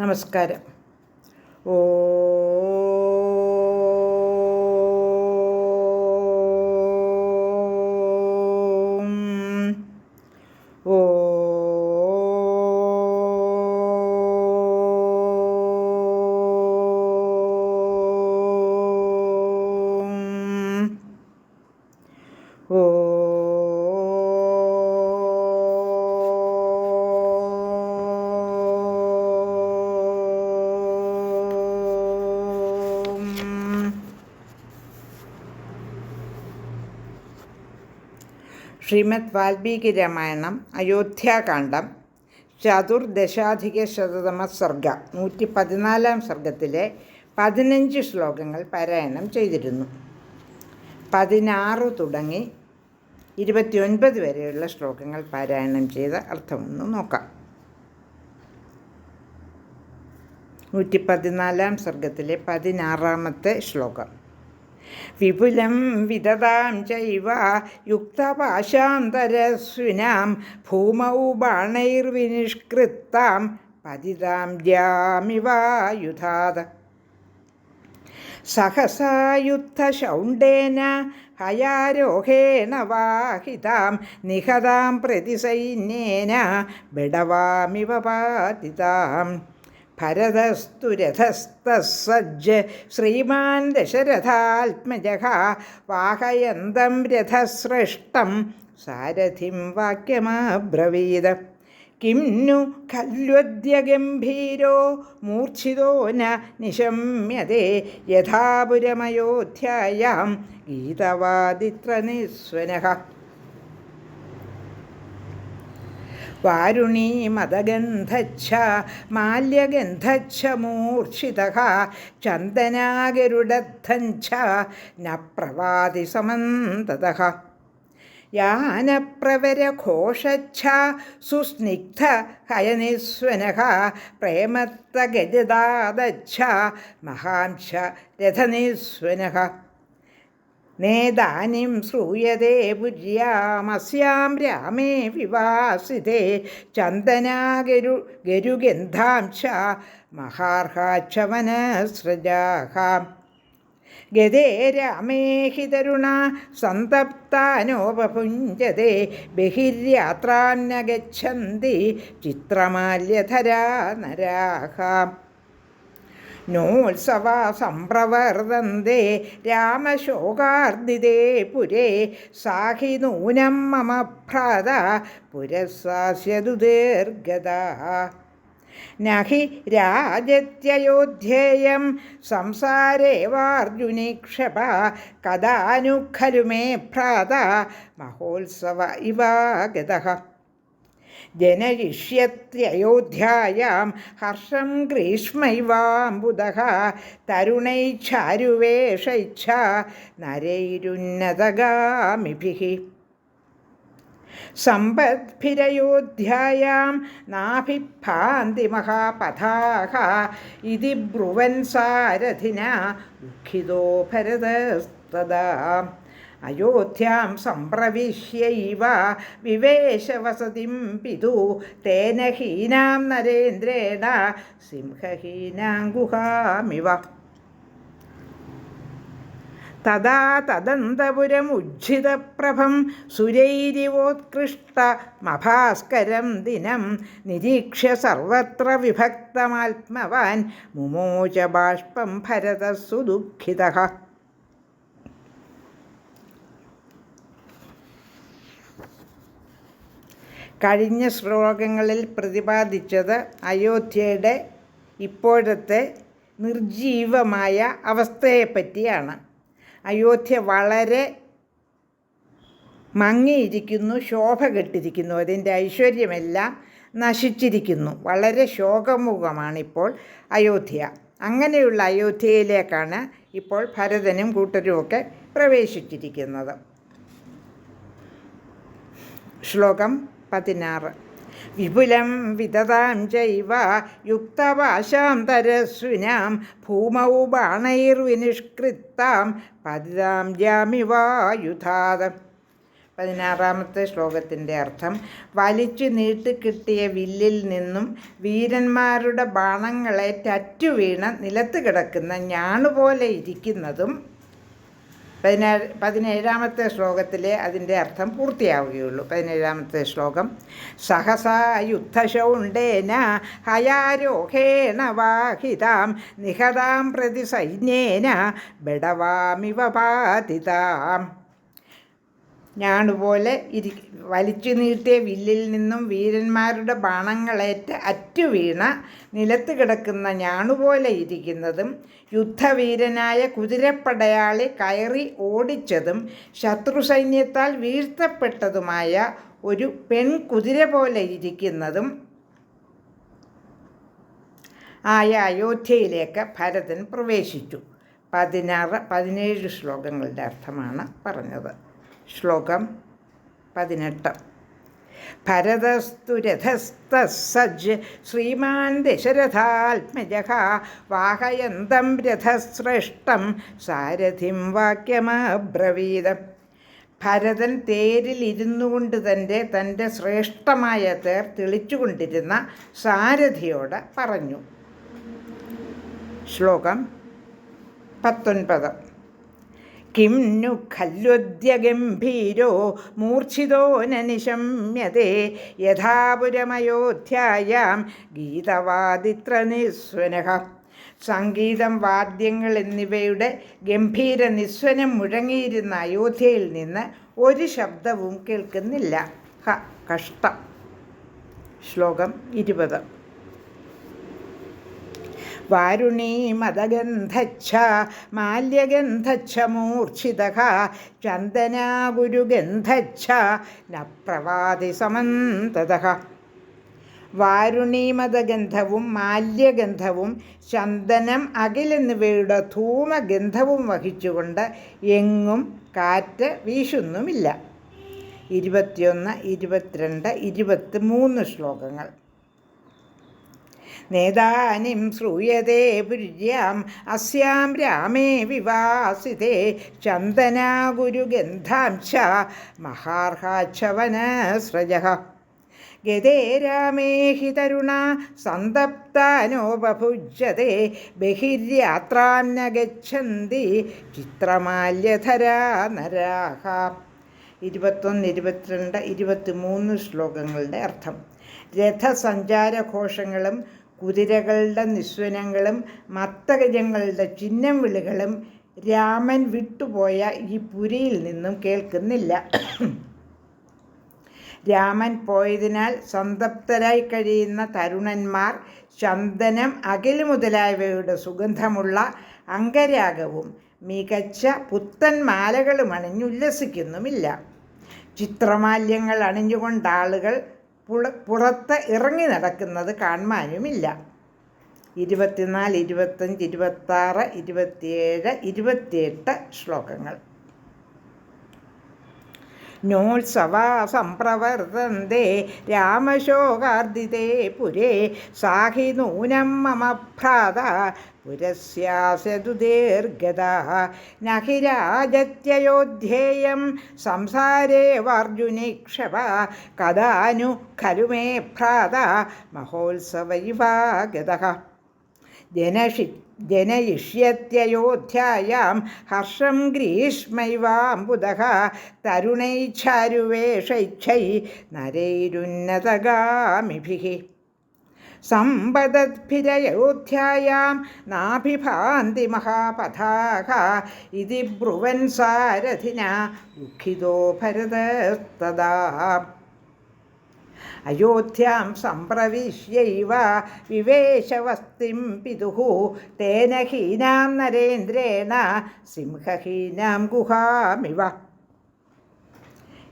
നമസ്കാരം. ഓ ശ്രീമദ് വാൽമീകി രാമായണം അയോധ്യാകാന്ഡം ചതുർദശാധിക ശതതമ സർഗ നൂറ്റി പതിനാലാം സർഗത്തിലെ പതിനഞ്ച് ശ്ലോകങ്ങൾ പാരായണം ചെയ്തിരുന്നു. പതിനാറ് തുടങ്ങി ഇരുപത്തിയൊൻപത് വരെയുള്ള ശ്ലോകങ്ങൾ പാരായണം ചെയ്ത അർത്ഥമൊന്ന് നോക്കാം. നൂറ്റി പതിനാലാം സർഗത്തിലെ പതിനാറാമത്തെ ശ്ലോകം. വിപുലം വിദതാം ചൈവ യുക്തപാശാന്തരസ്വിനാം ഭൂമൗ ബാണൈർവിനിഷ്കൃത്താം പതിതാം ദ്യാമിവായുധാത സഹസായുദ്ധശൗണ്ടേന ഹയാരോഹേണ വാഹിതാം നിഹതാം പ്രതിസൈന്യേന ബിടവാമിവ പാതിതാം ഭരതസ്തു രഥസ്തസജ്ജ ശ്രീമാൻ ദശരഥാത്മജഹ വാഹയന്തം രഥസൃഷ്ടം സാരഥിം വാക്യമാബ്രവീത. കിം നു ഖല്വദ്യ ഗംഭീരോ മൂർച്ഛിതോ ന നിശമ്യതേ. യഥാപുരമയോധ്യായാം ഗീതവാദിത്രനിസ്വനഃ വാരുണീ മതഗന്ധച്ഛ മാല്യഗന്ധച്ഛ മൂർച്ഛിത ചന്ദനാഗരുഡദ്ധഞ്ച ന പ്രവാതി സമന്തത യാനപ്രവരഘോഷച്ഛ സുസ്നിഗ്ധ ഹയനിസ്വന പ്രേമത്തഗജദാദച്ഛ മഹാംശ രഥനിസ്വന നേതാനിം ശ്രൂയതേ ഭുജ്യാമസ്യാം രാമേ വിവാസിതേ ചന്ദനാഗരു ഗരുഗന്ധാംശ മഹാർഹാക്ഷവനസ്രജാഹാം ഗതേ രാമേ ഹി തരുണ സന്തപ്താനോപഭുഞ്ജതേ ബഹിര്യാത്രാം ന ചിത്രമാല്യധരാ നരാഹാം. നോത്സവാ സംപ്രവർത്തന്തെ രാമശോകാർദിതേ പുരേ സാഹി നൂനം മമ ഭ്രാത പുരസ്സാസ്യതു ദീർഘത. നഹി രാജത്യയോധ്യേയം സംസാരേവാർജുനിക്ഷപ കഥാനു ഖലു മേ ഭ്രാത മഹോത്സവ ഇവാഗതഃ. ജനയിഷ്യത്യയോധ്യായാം ഹർഷം ഗ്രീഷ്മൈവാംബുദഃ. തരുണൈച്ഛാരുവേഷൈച്ഛ നരൈരുന്നതഗാമിഭിः. സമ്പദ്ഭിരയോധ്യായാം. നാഭിഭാന്തി മഹാപഥാः ഇതി ബ്രുവൻ സാരഥിന ദുഃഖിതോ ഭരതസ്തദാ. അയോധ്യാം സംപ്രവിശ്യൈവ വിവേശവസതിം പിതു. തേന ഹീനാം നരേന്ദ്രേണ സിംഹഹീനാങ്കുഹാമിവ തഥാ തദന്തപുരമുജ്ജിതപ്രഭം സുരൈരിവോത്കൃഷ്ടമഭാസ്കരം ദിനം നിരീക്ഷ്യ സർവത്ര വിഭക്തമാത്മവാൻ മുമോച ബാഷ്പം ഭരതസുദുഃഖിതഃ. കഴിഞ്ഞ ശ്ലോകങ്ങളിൽ പ്രതിപാദിച്ചത് അയോധ്യയുടെ ഇപ്പോഴത്തെ നിർജീവമായ അവസ്ഥയെപ്പറ്റിയാണ്. അയോധ്യ വളരെ മങ്ങിയിരിക്കുന്നു ശോഭ കെട്ടിരിക്കുന്നു അതിന്റെ ഐശ്വര്യമെല്ലാം നശിച്ചിരിക്കുന്നു. വളരെ ശോകമുഖമാണിപ്പോൾ അയോധ്യ. അങ്ങനെയുള്ള അയോധ്യയിലേക്കാണ് ഇപ്പോൾ ഭരതനും കൂട്ടരുമൊക്കെ പ്രവേശിച്ചിരിക്കുന്നത്. ശ്ലോകം പതിനാറ്. വിപുലം വിതതാം ചൈവ യുക്തപാശാന്തരസ്വിനാം ഭൂമൗ ബാണൈർവിനിഷ്കൃത്താം പതിതാം ജാമിവായുധാതം പതിനാറാമത്തെ ശ്ലോകത്തിന്റെ അർത്ഥം വലിച്ചു നീട്ടിക്കിട്ടിയ വില്ലിൽ നിന്നും വീരന്മാരുടെ ബാണങ്ങളെ ടറ്റു വീണ നിലത്ത് കിടക്കുന്ന ഞാണുപോലെ ഇരിക്കുന്നതും പതിനേഴ് പതിനേഴാമത്തെ ശ്ലോകത്തിലെ അതിന്റെ അർത്ഥം പൂർത്തിയാവുകയുള്ളൂ. പതിനേഴാമത്തെ ശ്ലോകം സഹസാ യുദ്ധശൗണ്ടേന ഹയാരോഹേണ വാഹിതാം നിഹതാം പ്രതി സൈന്യേന ബഡവാമിവ പാതിതാം ഞാണുപോലെ ഇരി വലിച്ചു നീട്ടിയ വില്ലിൽ നിന്നും വീരന്മാരുടെ ബാണങ്ങളേറ്റ് അറ്റുവീണ നിലത്ത് കിടക്കുന്ന ഞാണുപോലെ ഇരിക്കുന്നതും യുദ്ധവീരനായ കുതിരപ്പടയാളി കയറി ഓടിച്ചതും ശത്രുസൈന്യത്താൽ വീഴ്ത്തപ്പെട്ടതുമായ ഒരു പെൺകുതിര പോലെ ഇരിക്കുന്നതും ആയ അയോധ്യയിലേക്ക് ഭരതൻ പ്രവേശിച്ചു. പതിനാറ് പതിനേഴ് ശ്ലോകങ്ങളുടെ അർത്ഥമാണ് പറഞ്ഞത്. ശ്ലോകം പതിനെട്ട്. ഭരതസ്തു രഥസ്തസജ് ശ്രീമാൻ ദശരഥാത്മജ വാഹയന്തം രഥശ്രേഷ്ഠം സാരഥിം വാക്യമബ്രവീതം. ഭരതൻ തേരിൽ ഇരുന്നു കൊണ്ട് തന്റെ തന്റെ ശ്രേഷ്ഠമായ തേർ തെളിച്ചുകൊണ്ടിരുന്ന സാരഥിയോട് പറഞ്ഞു. ശ്ലോകം പത്തൊൻപത്. കിം നു ഖല്ലുദ്യഗംഭീരോ മൂർച്ഛിതോ നനിശമ്യത്തെ യഥാപുരമയോധ്യായാം ഗീതവാദിത്ര നിസ്വനഃ സംഗീതം വാദ്യങ്ങൾ എന്നിവയുടെ ഗംഭീര നിസ്വനം മുഴങ്ങിയിരുന്ന അയോധ്യയിൽ നിന്ന് ഒരു ശബ്ദവും കേൾക്കുന്നില്ല. ഹ കഷ്ടം. ശ്ലോകം ഇരുപത്. വാരുണീമതഗന്ധച്ഛ മാല്യഗന്ധച്ഛ മൂർച്ഛിത ചന്ദനാഗുരുഗന്ധച്ഛ ന പ്രവാതി സമന്തത വാരുണീമതഗന്ധവും മാല്യഗന്ധവും ചന്ദനം അകിലെന്നിവയുടെ ധൂമഗന്ധവും വഹിച്ചുകൊണ്ട് എങ്ങും കാറ്റ് വീശുന്നുമില്ല. ഇരുപത്തിയൊന്ന് ഇരുപത്തിരണ്ട് ഇരുപത്തി മൂന്ന് ശ്ലോകങ്ങൾ. നേതാനിം ശ്രൂയത്തെ പുര്യാം അസ്യാം രാമേ വിവാസിതേ ചന്ദനാഗുരുഗന്ധാംശ മഹാർഹാച്ഛവനസ്രജ ഗതേ രാമേ ഹി തരുണ സന്തപ്താനോപഭുജ്യത്തെ ബഹിര്യാത്രാം ന ഗച്ഛന്തി ചിത്രമാല്യധരാ നരാഹ. ഇരുപത്തൊന്ന് ഇരുപത്തിരണ്ട് ഇരുപത്തി മൂന്ന് ശ്ലോകങ്ങളുടെ അർത്ഥം. രഥസഞ്ചാരഘോഷങ്ങളും കുതിരകളുടെ നിസ്വനങ്ങളും മത്തഗജങ്ങളുടെ ചിഹ്നം വിളികളും രാമൻ വിട്ടുപോയ ഈ പുരിയിൽ നിന്നും കേൾക്കുന്നില്ല. രാമൻ പോയതിനാൽ സന്തപ്തരായി കഴിയുന്ന തരുണന്മാർ ചന്ദനം അകിൽ മുതലായവയുടെ സുഗന്ധമുള്ള അംഗരാഗവും മികച്ച പുത്തൻ മാലകളും അണിഞ്ഞുല്ലസിക്കുന്നുമില്ല ചിത്രമാല്യങ്ങൾ അണിഞ്ഞുകൊണ്ട് ആളുകൾ പുറത്ത് ഇറങ്ങി നടക്കുന്നത് കാണുവാനുമില്ല. ഇരുപത്തിനാല് ഇരുപത്തഞ്ച് ഇരുപത്താറ് ഇരുപത്തിയേഴ് ഇരുപത്തിയെട്ട് ശ്ലോകങ്ങൾ. നോത്സവാ സംപ്രവർത്തന്തെ രാമശോകാർദിതേ പുരേ സാഹി നൂനം മമ ഭ്രാത പുരസ്യാസുദീർഘത നഹി രാജത്യോധ്യേയം സംസാരേ വാർജുനീക്ഷപ കഥാനു ഖലു മേ ഭ്രാത മഹോത്സവൈവാഗത ജനഷി ജനയിഷ്യത്യയോധ്യായാം. ഹർഷം ഗ്രീഷ്മൈവാംബുദഃ. തരുണൈച്ഛാരുവേഷൈച്ഛൈ നരൈരുന്നതഗാമിഭിः സമ്പദദ്ഭിരയോധ്യായാം. നാഭിഭാന്തി മഹാപഥാः ഇതി ബ്രുവൻ സാരഥിന ദുഃഖിതോ ഭരതസ്തദാ. അയോധ്യാം സംപ്രവിശ്യൈവ വിവേശവസ്തിം പിതുः തേന ഹീനാം നരേന്ദ്രേണ സിംഹഹീനാം ഗുഹാമിവ.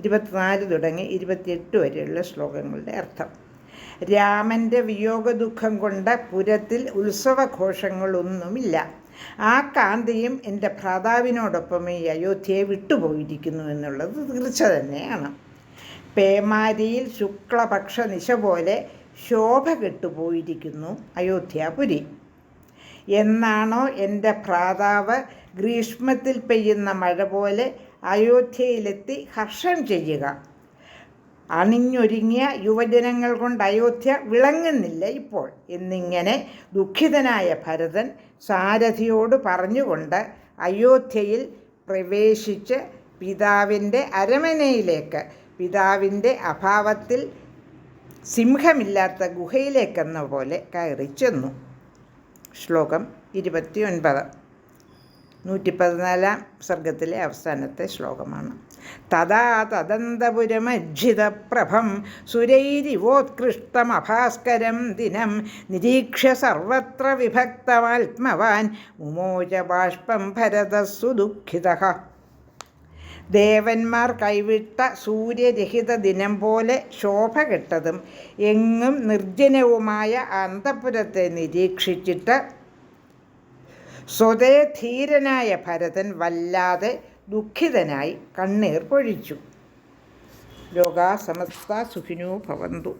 ഇരുപത്തിനാല് തുടങ്ങി ഇരുപത്തിയെട്ട് വരെയുള്ള ശ്ലോകങ്ങളുടെ അർത്ഥം. രാമന്റെ വിയോഗദുഃഖം കൊണ്ട് പുരത്തിൽ ഉത്സവഘോഷങ്ങളൊന്നുമില്ല. ആ കാന്തിയും എന്റെ ഭ്രാതാവിനോടൊപ്പം ഈ അയോധ്യയെ വിട്ടുപോയിരിക്കുന്നു എന്നുള്ളത് തീർച്ച തന്നെയാണ് പേമാരിയിൽ ശുക്ലപക്ഷ നിശ പോലെ ശോഭ കെട്ടുപോയിരിക്കുന്നു അയോധ്യാപുരി. എന്നാണോ എന്റെ ഭ്രാതാവ് ഗ്രീഷ്മത്തിൽ പെയ്യുന്ന മഴ പോലെ അയോധ്യയിലെത്തി ഹർഷം ചെയ്യുക? അണിഞ്ഞൊരുങ്ങിയ യുവജനങ്ങൾ കൊണ്ട് അയോധ്യ വിളങ്ങുന്നില്ല ഇപ്പോൾ. എന്നിങ്ങനെ ദുഃഖിതനായ ഭരതൻ സാരഥിയോട് പറഞ്ഞുകൊണ്ട് അയോധ്യയിൽ പ്രവേശിച്ച് പിതാവിന്റെ അരമനയിലേക്ക് പിതാവിന്റെ അഭാവത്തിൽ സിംഹമില്ലാത്ത ഗുഹയിലേക്കെന്ന പോലെ കയറി ചെന്നു. ശ്ലോകം ഇരുപത്തി ഒൻപത് നൂറ്റി പതിനാലാം സർഗത്തിലെ അവസാനത്തെ ശ്ലോകമാണ്. തഥാ തദന്തപുരമജ്ജിതപ്രഭം സുരൈരിവോത്കൃഷ്ടമഭാസ്കരം ദിനം നിരീക്ഷ്യ സർവത്ര വിഭക്തമാത്മവാൻ മുമോച ബാഷ്പം ഭരതസ്സു ദേവന്മാർ കൈവിട്ട സൂര്യരഹിത ദിനം പോലെ ശോഭ കെട്ടതും എങ്ങും നിർജനവുമായ അന്തപുരത്തെ നിരീക്ഷിച്ചിട്ട് സ്വതേ ധീരനായ ഭരതൻ വല്ലാതെ ദുഃഖിതനായി കണ്ണീർ പൊഴിച്ചു. ലോകാ സമസ്ത സുഖിനോ ഭവന്തു.